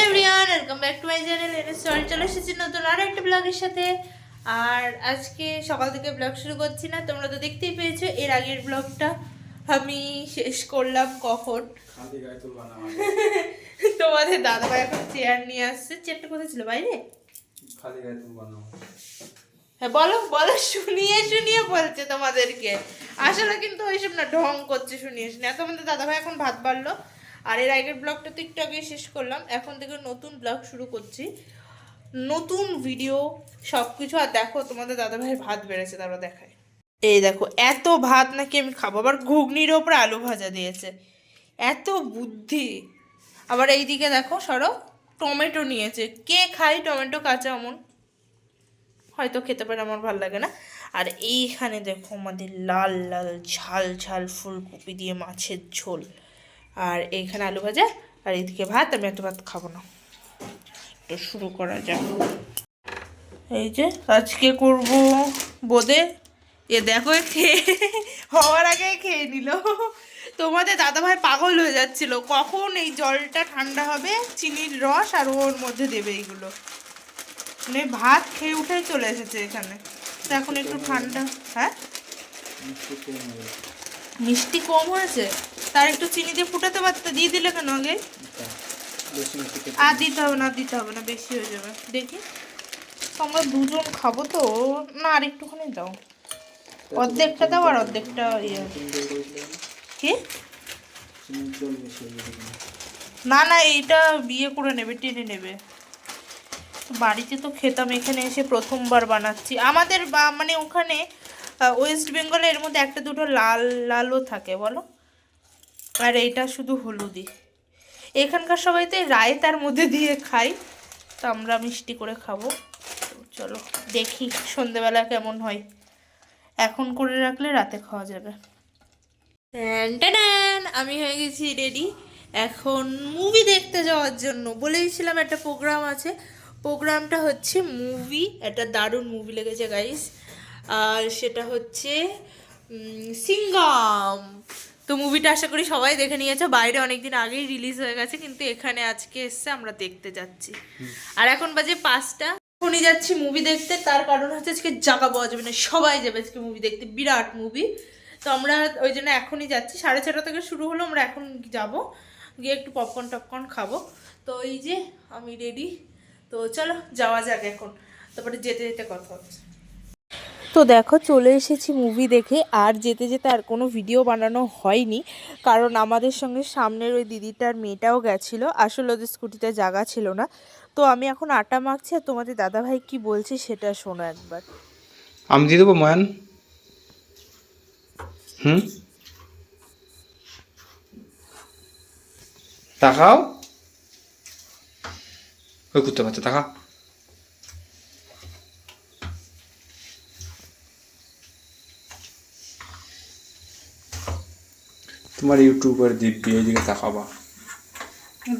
Hello everyone welcome back to my channel এর sorry চলে এসেছি নতুন আরও একটা ব্লগের সাথে। আর আজকে সকাল থেকে ব্লগ শুরু করছি না তোমরা তো দেখতেই পেয়েছ এর আগের ব্লগটা আমি শেষ করলাম কখন। তোমাদের দাদাভাই এখন চেয়ার নিয়ে আসছে চেয়ারটা কোথায় ছিল বাইরে। হ্যাঁ বলো বলো শুনিয়ে শুনিয়ে বলছে তোমাদেরকে। আসলে কিন্তু ওইসব না ঢং করছে শুনিয়ে শুনিয়ে। তোমাদের দাদা ভাই এখন ভাত বাড়লো। আর এর আগের ব্লগটা তো একটু শেষ করলাম। এখন থেকে নতুন ব্লগ শুরু করছি। নতুন ভিডিও সব কিছু আর দেখো, তোমাদের দাদাভাইয়ের ভাত বেড়েছে তারা দেখায় এই দেখো, এত ভাত নাকি আমি খাব? আবার ঘুগনির ওপরে আলু ভাজা দিয়েছে। এত বুদ্ধি। আবার এইদিকে দেখো, সরো, টমেটো নিয়েছে। কে খাই টমেটো, কাঁচা অমন? হয়তো খেতে পারে, আমার ভালো লাগে না। আর এইখানে দেখো, আমাদের লাল লাল, ঝাল ঝাল ফুলকপি দিয়ে মাছের ঝোল। আর এইখানে আলু ভাজা, আর এইদিকে ভাত, আমি এত ভাত খাব না। তো শুরু করা যাক। এই যে আজকে করব বোদে। এ দেখো খেয়ে, হওয়ার আগে খেয়ে নিল। তোমাদের দাদাভাই পাগল হয়ে যাচ্ছিল। কখন এই জলটা ঠান্ডা হবে, চিনির রস, আর ওর মধ্যে দেবে এইগুলো। মানে ভাত খেয়ে উঠেই চলে এসেছে এখানে। এখন একটু ঠান্ডা হ্যাঁ? মিষ্টি কম হয়ে হয়েছে, তার একটু চিনি দিয়ে ফুটাতে পারতে, দিয়ে দিলে কেন আগে? আর দিতে হবে না, দিতে হবে না, বেশি হয়ে যাবে। দেখি। আমরা দুজন খাব তো, না, আর একটুখানি দাও। অর্ধেকটা দাও আর অর্ধেকটা ইয়ে? কি? না না, এইটা বিয়ে করে নেবে, টেনে নেবে। বাড়িতে তো খেতাম, এখানে এসে প্রথমবার বানাচ্ছি। আমাদের মানে ওখানে ওয়েস্ট বেঙ্গলে এর মধ্যে একটা দুটো লাল লালও থাকে, বলো? আর এইটা শুধু হলুদি এখানকার সবাই তো রায়তার মধ্যে দিয়ে খাই তো আমরা মিষ্টি করে খাব। চলো, দেখি সন্ধেবেলা কেমন হয়। এখন করে রাখলে রাতে খাওয়া যাবে। আমি হয়ে গেছি রেডি এখন মুভি দেখতে যাওয়ার জন্য। বলেইছিলাম একটা প্রোগ্রাম আছে। প্রোগ্রামটা হচ্ছে মুভি একটা দারুণ মুভি লেগেছে গাইস আর সেটা হচ্ছে সিঙ্গাম তো মুভিটা আশা করি সবাই দেখে নিয়েছে। বাইরে অনেকদিন আগেই রিলিজ হয়ে গেছে কিন্তু এখানে আজকে এসছে আমরা দেখতে যাচ্ছি। আর এখন বাজে পাঁচটা। এখনই যাচ্ছি মুভি দেখতে তার কারণ হচ্ছে আজকে জায়গা পাওয়া যাবে না। সবাই যাবে আজকে মুভি দেখতে বিরাট মুভি তো আমরা ওই জন্য এখনই যাচ্ছি। সাড়ে ছটা থেকে শুরু হলো আমরা এখন যাব। গিয়ে একটু পপকর্ন টপকর্ন খাব। তো এই যে আমি রেডি তো চলো যাওয়া যাক এখন। তারপরে যেতে যেতে কথা হচ্ছে। তো দেখো, চলে এসেছি মুভি দেখে। আর যেতে যেতে আর কোনো ভিডিও বানানো হয়নি, কারণ আমাদের সঙ্গে সামনের ওই দিদিটার মেয়েটাও গেছিল। আসলে ওদের স্কুটিতে জায়গা ছিল না। তো আমি এখন আটা মাখছি আর তোমাদের দাদাভাই কি বলছে সেটা শোনো একবার। আম দিয়ে দেবো, ময়ান? হুম? তাকাও। ওই করতে পারছে তাকা তোমার ইউটিউবার দিব্যি এইদিকে তাকাবা।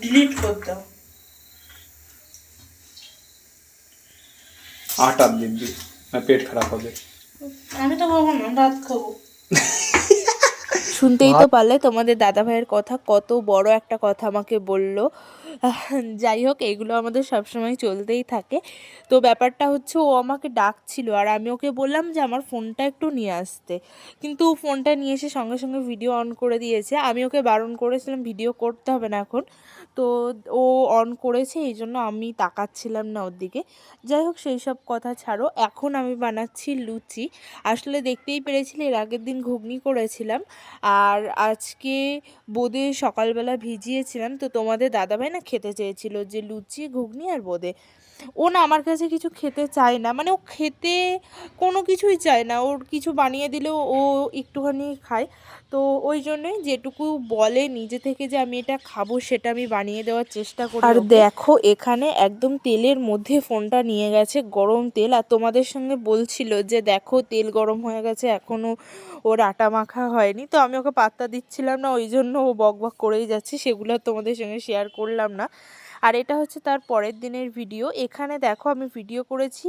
ডিলিট করতে দাও। আটার দিব্যি না পেট খারাপ হবে। আমি তো খাব না রাত খাব। শুনতেই তো পারলে তোমাদের দাদা ভাইয়ের কথা কত বড় একটা কথা আমাকে বলল। যাই হোক এগুলো আমাদের সবসময় চলতেই থাকে। তো ব্যাপারটা হচ্ছে ও আমাকে ডাকছিল আর আমি ওকে বললাম যে আমার ফোনটা একটু নিয়ে আসতে। কিন্তু ও ফোনটা নিয়ে এসে সঙ্গে সঙ্গে ভিডিও অন করে দিয়েছে। আমি ওকে বারণ করেছিলাম ভিডিও করতে হবে না এখন। তো ও অন করেছে, এই জন্য আমি তাকাচ্ছিলাম না ওর দিকে। যাই হোক, সেই সব কথা ছাড়ো, এখন আমি বানাচ্ছি লুচি। আসলে দেখতেই পেরেছিলে, এর আগের দিন ঘুগনি করেছিলাম। আর আজকে বোদে সকালবেলা ভিজিয়েছিলাম, তো তোমাদের দাদাভাই না খেতে চেয়েছিল যে লুচি, ঘুগনি আর বোঁদে। ও না আমার কাছে কিছু খেতে চায় না। মানে ও খেতে কোনো কিছুই চায় না। ওর কিছু বানিয়ে দিলেও ও একটুখানি খায়। তো ওই জন্যই যেটুকু বলে নিজে থেকে যে আমি এটা খাব সেটা আমি বানিয়ে দেওয়ার চেষ্টা করি। আর দেখো এখানে একদম তেলের মধ্যে ফোনটা নিয়ে গেছে গরম তেল। আর তোমাদের সঙ্গে বলছিল যে দেখো তেল গরম হয়ে গেছে এখনও ওর আটা মাখা হয়নি, তো আমি ওকে পাত্তা দিচ্ছিলাম না, ওই জন্য ও বক বক করেই যাচ্ছে, সেগুলো তোমাদের সঙ্গে শেয়ার করলাম না। আর এটা হচ্ছে তার পরের দিনের ভিডিও এখানে দেখো আমি ভিডিও করেছি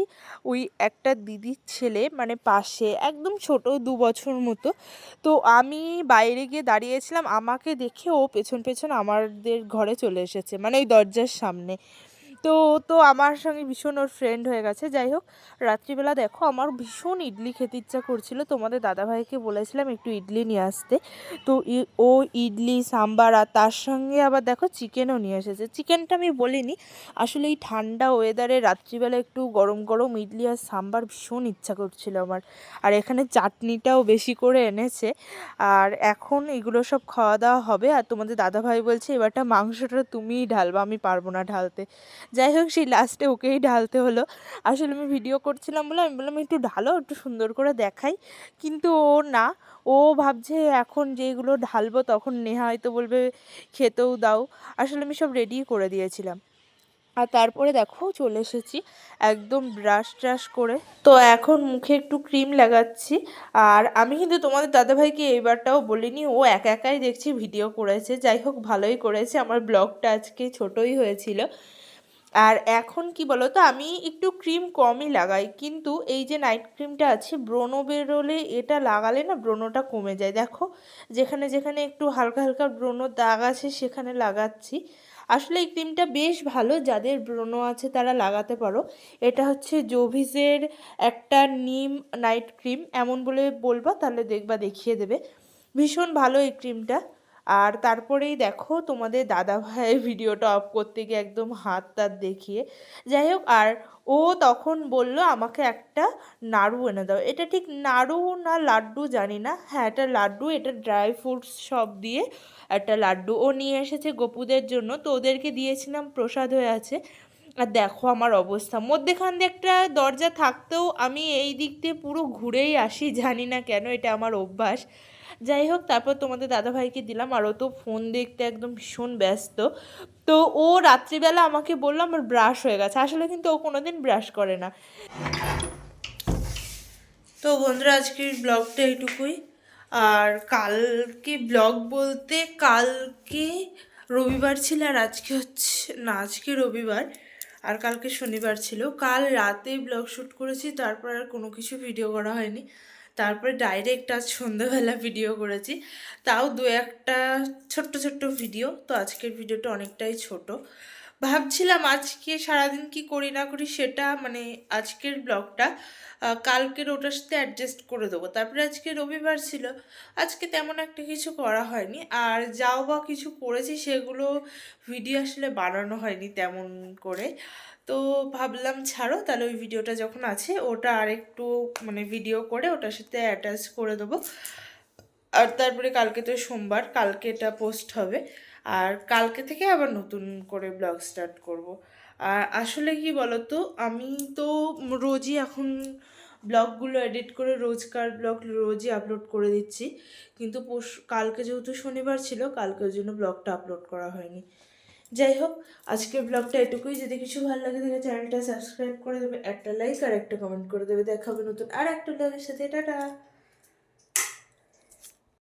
ওই একটা দিদির ছেলে মানে পাশে, একদম ছোট, দু বছর মতো। তো আমি বাইরে গিয়ে দাঁড়িয়েছিলাম, আমাকে দেখে ও পেছন পেছন আমাদের ঘরে চলে এসেছে মানে ওই দরজার সামনে। তো তো আমার সঙ্গে ভীষণ ওর ফ্রেন্ড হয়ে গেছে। যাই হোক, রাত্রিবেলা দেখো আমার ভীষণ ইডলি খেতে ইচ্ছা করছিল। তোমাদের দাদাভাইকে বলেছিলাম একটু ইডলি নিয়ে আসতে। তো ও ইডলি, সাম্বার আর তার সঙ্গে আবার দেখো চিকেনও নিয়ে এসেছে। চিকেনটা আমি বলিনি, আসলে এই ঠান্ডা ওয়েদারে রাত্রিবেলা একটু গরম গরম ইডলি আর সাম্বার ভীষণ ইচ্ছা করছিল আমার। আর এখানে চাটনিটাও বেশি করে এনেছে। আর এখন এগুলো সব খাওয়া দাওয়া হবে। আর তোমাদের দাদাভাই বলছে, এবারটা মাংসটা তুমিই ঢালবা, আমি পারব না ঢালতে। যাই হোক সেই লাস্টে ওকেই ঢালতে হলো। আসলে আমি ভিডিও করছিলাম বলে আমি বললাম, একটু ঢালো, একটু সুন্দর করে দেখাই। কিন্তু ও না, ও ভাবছে এখন যেগুলো ঢালবো তখন নেহা হয়তো বলবে, খেতেও দাও। আসলে আমি সব রেডি করে দিয়েছিলাম। আর তারপরে দেখো, চলে এসেছি একদম ব্রাশ ট্রাশ করে। তো এখন মুখে একটু ক্রিম লাগাচ্ছি। আর আমি কিন্তু তোমাদের দাদাভাইকে এইবারটাও বলিনি, ও একা একাই দেখছি ভিডিও করেছে। যাই হোক ভালোই করেছে। আমার ব্লগটা আজকে ছোটই হয়েছিল। আর এখন কি বলো তো আমি একটু ক্রিম কমই লাগাই। কিন্তু এই যে নাইট ক্রিমটা আছে, ব্রণ বেরোলে এটা লাগালে না ব্রণটা কমে যায়। দেখো, যেখানে যেখানে একটু হালকা হালকা ব্রণ দাগ আছে, সেখানে লাগাচ্ছি। আসলে এই ক্রিমটা বেশ ভালো, যাদের ব্রণ আছে তারা লাগাতে পারো। এটা হচ্ছে জোভিসের একটা নিম নাইট ক্রিম এমন বলে বলবা, তাহলে দেখবা, দেখিয়ে দেবে। ভীষণ ভালো এই ক্রিমটা আর তারপরেই দেখো তোমাদের দাদা ভাই ভিডিওটা অফ করতে গিয়ে একদম হাত তাত দেখিয়ে। যাই হোক, আর ও তখন বলল, আমাকে একটা নাড়ু এনে দাও। এটা ঠিক নাড়ু না লাড্ডু জানি না। হ্যাঁ এটা লাড্ডু, এটা ড্রাই ফ্রুটস সব দিয়ে একটা লাড্ডু। ও নিয়ে এসেছে গপুদের জন্য। তো ওদেরকে দিয়েছিলাম, প্রসাদ হয়ে আছে। আর দেখো আমার অবস্থা। মধ্যেখান দিয়ে একটা দরজা থাকতেও আমি এই দিক দিয়ে পুরো ঘুরেই আসি, জানি না কেন, এটা আমার অভ্যাস। যাই হোক, তারপর তোমাদের দাদাভাইকে দিলাম আর ও তো ফোন দেখতে একদম ভীষণ ব্যস্ত। তো ও রাত্রিবেলা আমাকে বলল আমার ব্রাশ হয়ে গেছে। আসলে কিন্তু ও কোনোদিন ব্রাশ করে না। তো বন্ধুরা, আজকের ব্লগটা এইটুকুই। আর কালকে ব্লগ বলতে কালকে রবিবার ছিল আর আজকে হচ্ছে, না, আজকে রবিবার। আর কালকে শনিবার ছিল। কাল রাতে ব্লগ শ্যুট করেছি, তারপর আর কোনো কিছু ভিডিও করা হয়নি। তারপরে ডাইরেক্ট আজ সন্ধ্যাবেলা ভিডিও করেছি। তাও দু একটা ছোট্ট ছোট্ট ভিডিও তো আজকের ভিডিওটা অনেকটাই ছোট। ভাবছিলাম আজকে সারাদিন কি করি না করি সেটা মানে আজকের ব্লগটা কালকের ওটার সাথে অ্যাডজাস্ট করে দেবো। তারপরে আজকে রবিবার ছিল, আজকে তেমন একটা কিছু করা হয়নি। আর যাও বা কিছু করেছি সেগুলো ভিডিও আসলে বানানো হয়নি তেমন করে। তো ভাবলাম ছাড়ো, তাহলে ওই ভিডিওটা যখন আছে ওটা আরেকটু মানে ভিডিও করে ওটার সাথে অ্যাটাচ করে দেবো। আর তারপরে কালকে তো সোমবার, কালকে এটা পোস্ট হবে। আর কালকে থেকে আবার নতুন করে ব্লগ স্টার্ট করব। আর আসলে কি বলতো, আমি তো রোজই এখন ব্লগগুলো এডিট করে রোজকার ব্লগ রোজই আপলোড করে দিচ্ছি। কিন্তু কালকে যেহেতু শনিবার ছিল, কালকে ওই জন্য ব্লগটা আপলোড করা হয়নি। যাই হোক, আজকের ব্লগটা এটুকুই। যদি কিছু ভালো লাগে তাহলে চ্যানেলটা সাবস্ক্রাইব করে দেবে, একটা লাইক আর একটা কমেন্ট করে দেবে। দেখাবে নতুন আর একটা ব্লগের সাথে। টাটা!